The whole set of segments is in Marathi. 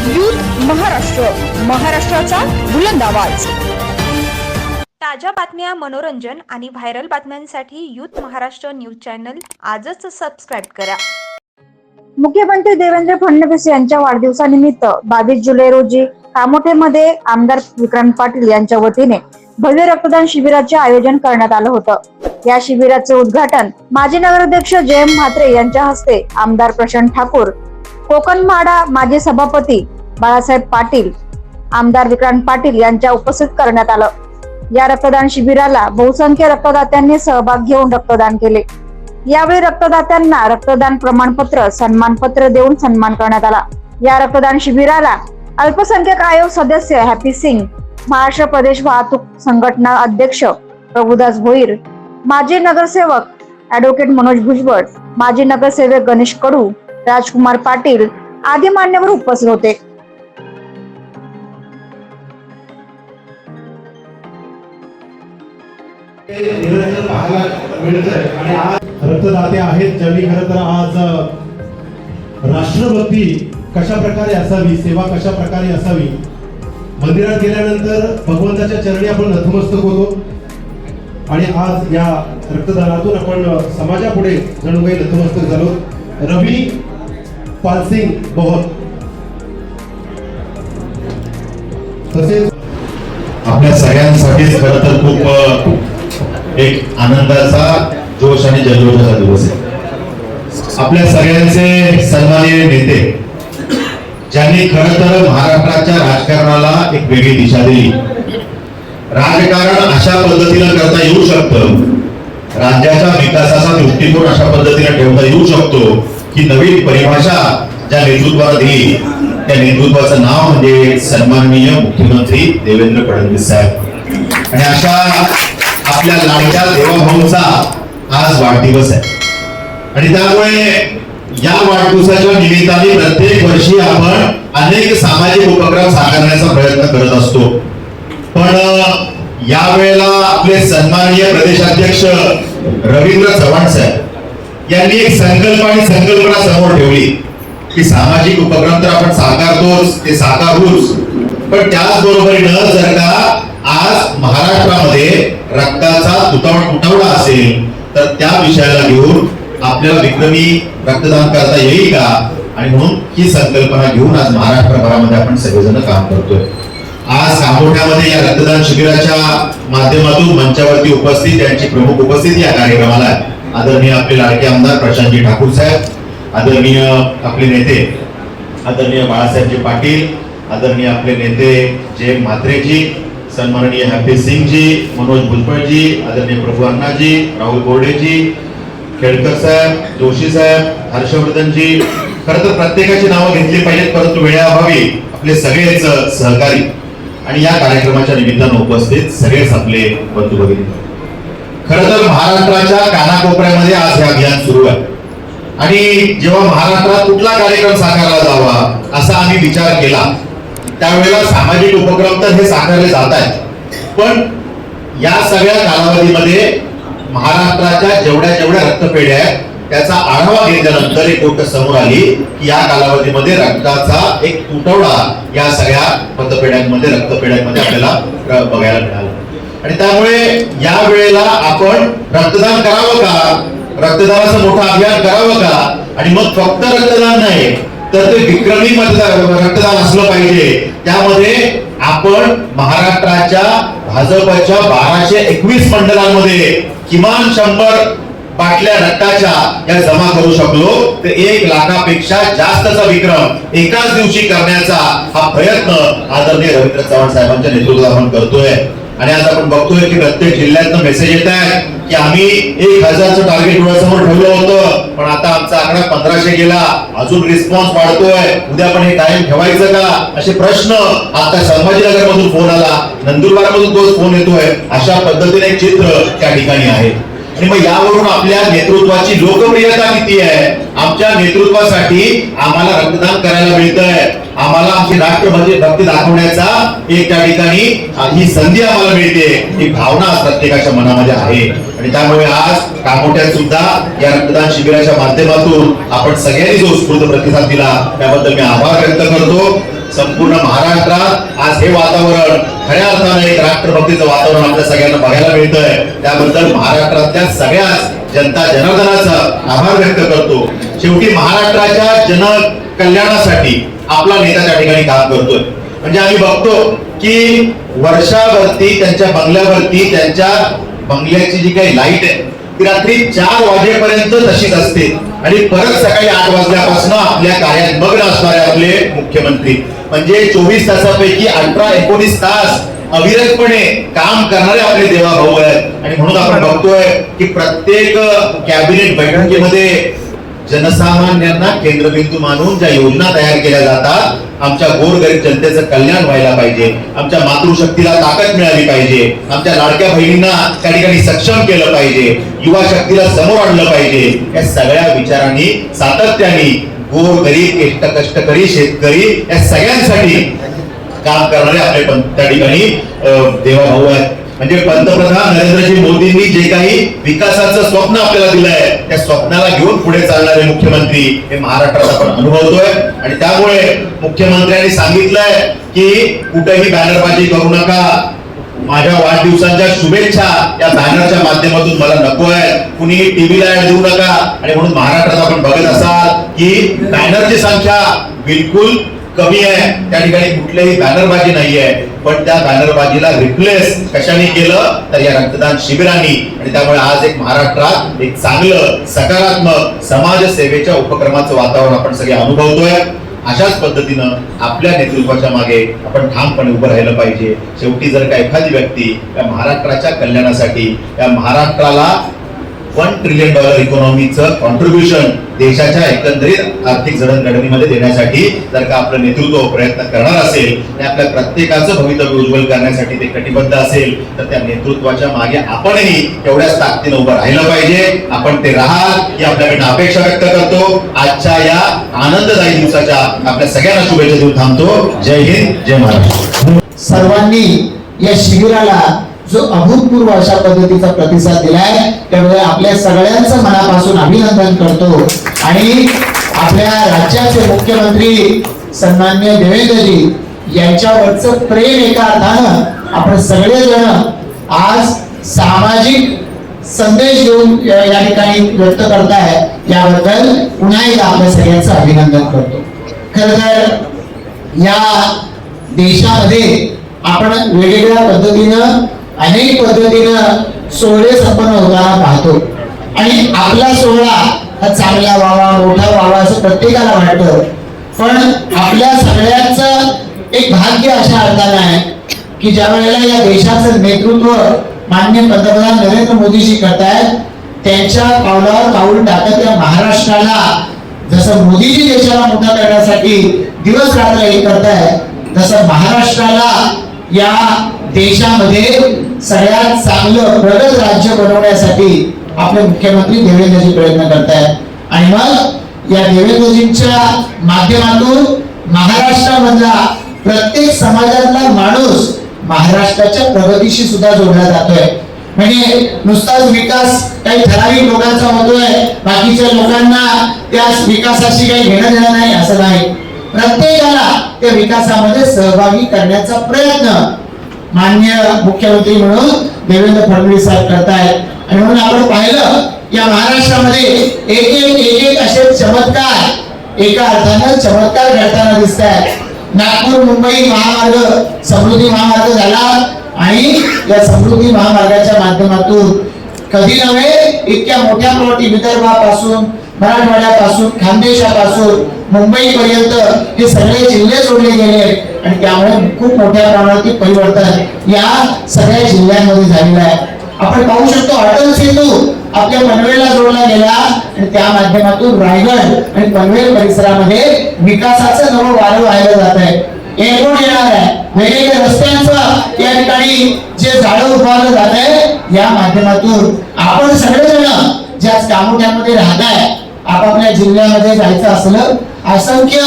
युथ महाराष्ट्र. महाराष्ट्राचा बुलंद आवाज. ताज्या बातम्या मनोरंजन आणि व्हायरल बातम्यांसाठी यूथ महाराष्ट्र न्यूज चॅनल आजच सबस्क्राईब करा. मुख्यमंत्री देवेंद्र फडणवीस यांच्या वाढदिवसानिमित्त बावीस जुलै रोजी कामोठेमध्ये आमदार विक्रांत पाटील यांच्या वतीने भव्य रक्तदान शिबिराचे आयोजन करण्यात आलं होतं. या शिबिराचे उद्घाटन माजी नगराध्यक्ष जयंत म्हात्रे यांच्या हस्ते आमदार प्रशांत ठाकूर कोकण माडा माजी सभापती बाळासाहेब पाटील आमदार विक्रांत पाटील यांच्या उपस्थित करण्यात आलं. या रक्तदान शिबिराला बहुसंख्य रक्तदात्यांनी सहभाग घेऊन रक्तदान केले. यावेळी रक्तदात्यांना रक्तदान प्रमाणपत्र सन्मानपत्र देऊन सन्मान करण्यात आला. या रक्तदान शिबिराला अल्पसंख्याक आयोग सदस्य हॅपी सिंग महाराष्ट्र प्रदेश वाहतूक संघटना अध्यक्ष प्रभुदास भोईर माजी नगरसेवक ऍडव्होकेट मनोज भुजबळ माजी नगरसेवक गणेश कडू राजकुमार पाटील आदी मान्यवर उपस्थित होते. रक्तदाते आहेत ज्यांनी खरं तर आज राष्ट्रभक्ती कशा प्रकारे असावी सेवा कशा प्रकारे असावी मंदिरात गेल्यानंतर भगवंताच्या चरणी आपण नतमस्तक होतो. आणि आज या रक्तदानातून आपण समाजापुढे जणू काही नतमस्तक झालो. रवी पालसिंग बहुत. तसेच आपल्या सगळ्यांसाठीच खर तर खूप एक आनंदाचा जोश आणि जल्लोषाचा दिवस आहे. आपल्या सगळ्यांचे सन्माननीय नेते ज्यांनी खर तर महाराष्ट्राच्या राजकारणाला एक वेगळी दिशा दिली. राजकारण अशा पद्धतीनं करता येऊ शकतं. राज्याच्या विकासाचा दृष्टिकोन अशा पद्धतीने ठेवता येऊ शकतो. ही नवीन परिभाषा ज्या नेतृत्वाला दिली त्या नेतृत्वाचं नाव म्हणजे सन्माननीय मुख्यमंत्री देवेंद्र फडणवीस साहेब. आणि अशा आपल्या लाडक्या देवाभाऊचा आज वाढदिवस आहे. आणि त्यामुळे या वाढदिवसाच्या निमित्ताने प्रत्येक वर्षी आपण अनेक सामाजिक उपक्रम साकारण्याचा प्रयत्न करत असतो. पण या वेळेला आपले सन्माननीय प्रदेशाध्यक्ष रवींद्र चव्हाण साहेब यांनी एक संकल्प आणि संकल्पना समोर ठेवली. की सामाजिक उपक्रम तर आपण साकारतोच ते साकारूच. पण त्याचबरोबरीनं जर का आज महाराष्ट्रामध्ये रक्ताचा तुटवडा तुटवडा असेल तर त्या विषयाला घेऊन आपल्याला विक्रमी रक्तदान करता येईल का? आणि म्हणून ही संकल्पना घेऊन आज महाराष्ट्रभरामध्ये आपण सगळेजण काम करतोय. आज कामोठ्यामध्ये या रक्तदान शिबिराच्या माध्यमातून मंचावरती उपस्थित त्यांची प्रमुख उपस्थिती या कार्यक्रमाला आहे. आदरणीय आपले लाडके आमदार प्रशांतजी ठाकूर साहेब आदरणीय आपले नेते आदरणीय बाळासाहेबजी पाटील आदरणीय आपले नेते जे म्हात्रेजी सन्माननीय हॅपी सिंगजी मनोज भुजबळजी आदरणीय प्रभू अण्णाजी राहुल बोर्डेजी खेडकर साहेब जोशी साहेब हर्षवर्धनजी खरं तर प्रत्येकाची नावं घेतली पाहिजेत परंतु वेळाअभावी आपले सगळेच सहकारी. आणि या कार्यक्रमाच्या निमित्तानं उपस्थित सगळेच आपले बंधू भगिनी. खरं तर महाराष्ट्राच्या कानाकोपऱ्यामध्ये आज हे अभियान सुरू आहे. आणि जेव्हा महाराष्ट्रात कुठला कार्यक्रम साकारला जावा असा आम्ही विचार केला त्यावेळेला सामाजिक उपक्रम तर हे साकारले जात आहेत. पण या सगळ्या कालावधीमध्ये महाराष्ट्राच्या जेवढ्या जेवढ्या रक्तपेढ्या आहेत त्याचा आढावा घेतल्यानंतर एक गोष्ट समोर आली की या कालावधीमध्ये रक्ताचा एक तुटवडा या सगळ्या मतपेढ्यांमध्ये रक्तपेढ्यांमध्ये आपल्याला बघायला मिळाला. आणि त्यामुळे या वेळेला आपण रक्तदान करावं का? रक्तदानाचं मोठं अभियान करावं का? आणि मग फक्त रक्तदान नाही तर ते विक्रमी मतदान रक्तदान असलं पाहिजे. त्यामध्ये आपण महाराष्ट्राच्या भाजपच्या बाराशे एकवीस मंडळांमध्ये किमान शंभर बाटल्या रक्ताच्या या जमा करू शकलो. तर एक लाखापेक्षा जास्तचा विक्रम एकाच दिवशी करण्याचा हा प्रयत्न आदरणीय रवींद्र चव्हाण साहेबांच्या नेतृत्वात आपण करतोय. आणि आज आपण बघतोय की प्रत्येक जिल्ह्यातनं मेसेज येत आहे की आम्ही एक हजारचं टार्गेट डोळ्यासमोर ठेवलं होतं पण आता आमचा आकडा पंधराशे गेला. अजून रिस्पॉन्स वाढतोय. उद्या पण हे कायम ठेवायचं का? असे प्रश्न आता संभाजीनगर मधून फोन आला. नंदुरबार मधून तोच फोन येतोय. अशा पद्धतीने एक चित्र त्या ठिकाणी आहे आणि मग यावरून आपल्या नेतृत्वाची लोकप्रियता किती आहे? आमच्या नेतृत्वासाठी आम्हाला रक्तदान करायला मिळतंय. आम्हाला आमची राष्ट्रपती भक्ती दाखवण्याचा एक त्या ठिकाणी ही संधी आम्हाला मिळते. ही भावना प्रत्येकाच्या मनामध्ये आहे. आणि त्यामुळे आज कामोट्यात सुद्धा या रक्तदान शिबिराच्या माध्यमातून आपण सगळ्यांनी जो स्फूर्त प्रतिसाद दिला त्याबद्दल मी आभार व्यक्त करतो. संपूर्ण महाराष्ट्रात आज हे वातावरण खऱ्या अर्थानं एक राष्ट्रभक्तीचं वातावरण आपल्या सगळ्यांना बघायला मिळतंय. त्याबद्दल महाराष्ट्रातल्या सगळ्याच जनता जनार्दनाचा आभार व्यक्त करतो. शेवटी महाराष्ट्राच्या जन कल्याणासाठी आपला नेता त्या ठिकाणी काम करतोय. म्हणजे आम्ही बघतो की वर्षावरती त्यांच्या बंगल्यावरती त्यांच्या बंगल्याची जी काही लाइट आहे ती रात्री चार वाजेपर्यंत तशीच असते. आणि परत सकाळी आठ वाजल्यापासून आपल्या कार्यात मग्न असणारे आपले मुख्यमंत्री. म्हणजे चोवीस तासापैकी अठरा एकोणीस तास अविरतपणे काम करणारे आपले देवा भाऊ आहेत. आणि म्हणून आपण बघतोय की प्रत्येक कॅबिनेट बैठकीमध्ये जनसामान्यांना केंद्रबिंदू मानून ज्या योजना तयार केल्या जातात आमच्या गोरगरीब जनतेचं कल्याण व्हायला पाहिजे. आमच्या मातृशक्तीला ताकद मिळाली पाहिजे. आमच्या लाडक्या बहिणींना त्या ठिकाणी सक्षम केलं पाहिजे. युवा शक्तीला समोर आणलं पाहिजे. या सगळ्या विचारांनी सातत्याने गोरगरीब कष्ट कष्टकरी शेतकरी या सगळ्यांसाठी काम करणारे आपले पण त्या ठिकाणी देवा देवाभाऊ आहेत. म्हणजे पंतप्रधान नरेंद्रजी मोदींनी जे काही विकासाचं स्वप्न आपल्याला दिलंय त्या स्वप्नाला घेऊन पुढे चालणारे मुख्यमंत्री हे महाराष्ट्रात आपण अनुभवतोय. आणि त्यामुळे मुख्यमंत्र्यांनी सांगितलंय की कुठेही बॅनरबाजी करू नका. माझ्या वाढदिवसांच्या शुभेच्छा या बॅनरच्या माध्यमातून मला नको आहे कुणी टीव्हीला ऍड देऊ नका. आणि म्हणून महाराष्ट्रात आपण बघत असाल की बॅनरची संख्या बिलकुल कमी आहे. त्या ठिकाणी कुठलीही बॅनरबाजी नाहीये. पण त्या बॅनरबाजीला रिप्लेस कशाने केलं? तर या रक्तदान शिबिरांनी. आणि त्यामुळे आज एक महाराष्ट्रात एक चांगलं सकारात्मक समाज सेवेच्या उपक्रमाचं वातावरण आपण सगळे अनुभवतोय. अशाच पद्धतीनं आपल्या नेतृत्वाच्या मागे आपण ठामपणे उभं राहिलं पाहिजे. शेवटी जर का एखादी व्यक्ती या महाराष्ट्राच्या कल्याणासाठी या महाराष्ट्राला वन ट्रिलियन डॉलर इकॉनॉमीचं कॉन्ट्रीब्युशन देशाच्या एकंदरीत आर्थिक जडणघडणीमध्ये देण्यासाठी जर का आपलं नेतृत्व प्रयत्न करणार असेल आणि आपल्या प्रत्येकाचं भवितव्य उज्ज्वल करण्यासाठी ते कटिबद्ध असेल तर त्या नेतृत्वाच्या मागे आपणही तेवढ्याच ताकदीनं उभं राहिलं पाहिजे. आपण ते राहाल ही आपल्याकडनं अपेक्षा व्यक्त करतो. आजच्या या आनंददायी दिवसाच्या आपल्या सगळ्यांना शुभेच्छा देऊन थांबतो. जय हिंद जय महाराष्ट्र. सर्वांनी या शिबिराला जो अभूतपूर्व अशा पद्धतीचा प्रतिसाद दिलाय त्यामुळे आपल्या सगळ्यांचं मनापासून अभिनंदन करतो. आणि आपल्या राज्याचे मुख्यमंत्री सन्मान्य देवेंद्रजी यांच्यावरचं प्रेम एका अर्थानं आपण सगळेजण आज सामाजिक संदेश देऊन या ठिकाणी व्यक्त करताय याबद्दल पुन्हा एकदा आपल्या सगळ्यांचं अभिनंदन करतो. खर तर या देशामध्ये आपण वेगवेगळ्या पद्धतीनं अनेक पद्धतीनं सोहळे संपन्न होताना पाहतो. आणि आपला सोहळा हा चांगला व्हावा मोठा व्हावा असं प्रत्येकाला वाटतं. पण आपल्या सगळ्यांचं एक भाग्य अशा अर्थानं आहे की ज्या वेळेला या देशाचं नेतृत्व मान्य पंतप्रधान नरेंद्र मोदीजी करतायत त्यांच्या पावलावर पाऊल टाकत या महाराष्ट्राला जसं मोदीजी देशाला मोठा करण्यासाठी दिवस रात्र हे करताय तसं महाराष्ट्राला या देशामध्ये सगळ्यात चांगलं प्रगत राज्य बनवण्यासाठी आपले मुख्यमंत्री देवेंद्रजी प्रयत्न करतायत. आणि मग या देवेंद्रजींच्या माध्यमातून महाराष्ट्रामधला प्रत्येक समाजातला माणूस महाराष्ट्राच्या प्रगतीशी सुद्धा जोडला जातोय. म्हणजे नुसताच विकास काही ठराविक लोकांचा होतोय बाकीच्या लोकांना त्या विकासाशी काही घेणं देणं नाही असं नाही. प्रत्येकाला त्या विकासामध्ये सहभागी करण्याचा प्रयत्न मान्य मुख्यमंत्री म्हणून देवेंद्र फडणवीस साहेब करतायत. आणि म्हणून आपण पाहिलं या महाराष्ट्रामध्ये एक एक एक एक असे चमत्कार एका अर्थानं चमत्कार घडताना दिसत आहेत नागपूर मुंबई महामार्ग समृद्धी महामार्ग झाला आणि या समृद्धी महामार्गाच्या माध्यमातून कधी नव्हे इतक्या मोठ्या मोठी विदर्भापासून मराठवाड्यापासून खानदेशापासून मुंबई पर्यंत हे सगळे जिल्हे जोडले गेले. आणि त्यामुळे खूप मोठ्या प्रमाणात परिवर्तन या सगळ्या जिल्ह्यांमध्ये झालेलं आहे आपण पाहू शकतो अटल सेतू आपल्या पनवेलला जोडला गेला आणि त्या माध्यमातून रायगड आणि पनवेल परिसरामध्ये विकासाचं नवं वारं व्हायला जात आहे. एअरपोर्ट येणार आहे. वेगवेगळ्या रस्त्यांचं या ठिकाणी जे झाडं उभारलं जात आहे या माध्यमातून आपण सगळेजण ज्या कामोट्यामध्ये राहताय आपापल्या जिल्ह्यामध्ये जायचं असलं असंख्य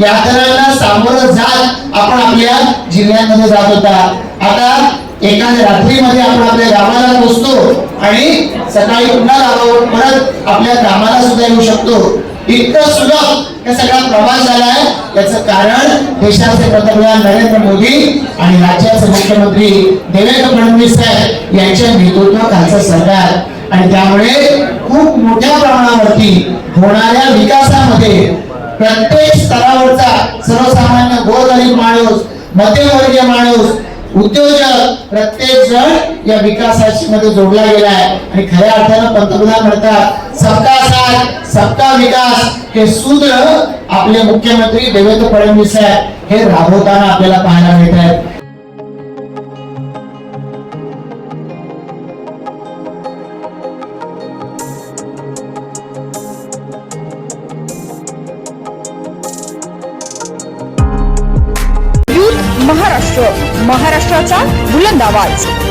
यात्रांना सामोरं जात आपण आपल्या जिल्ह्यांमध्ये जात होता. आता एखाद्या रात्रीमध्ये आपण आपल्या गावाला पोचतो आणि सकाळी पुन्हा गावावर परत आपल्या कामाला सुद्धा येऊ शकतो. इतकं सुलभ या सगळा प्रवास झालाय याचं कारण देशाचे पंतप्रधान नरेंद्र मोदी आणि राज्याचे मुख्यमंत्री देवेंद्र फडणवीस साहेब यांच्या नेतृत्वाखालचं सरकार. आणि त्यामुळे खूप मोठ्या प्रमाणावरती होणाऱ्या विकासामध्ये प्रत्येक स्तरावरचा सर्वसामान्य गोरगरीब माणूस मध्यमवर्गीय माणूस उद्योजक प्रत्येक जण या विकासाशी मध्ये जोडला गेलाय आणि खऱ्या अर्थानं पंतप्रधान म्हणतात सबका साथ सबका विकास. हे सूत्र आपले मुख्यमंत्री देवेंद्र फडणवीस साहेब हे राबवताना आपल्याला पाहायला मिळत आहेत. युथ महाराष्ट्र महाराष्ट्राचा बुलंद आवाज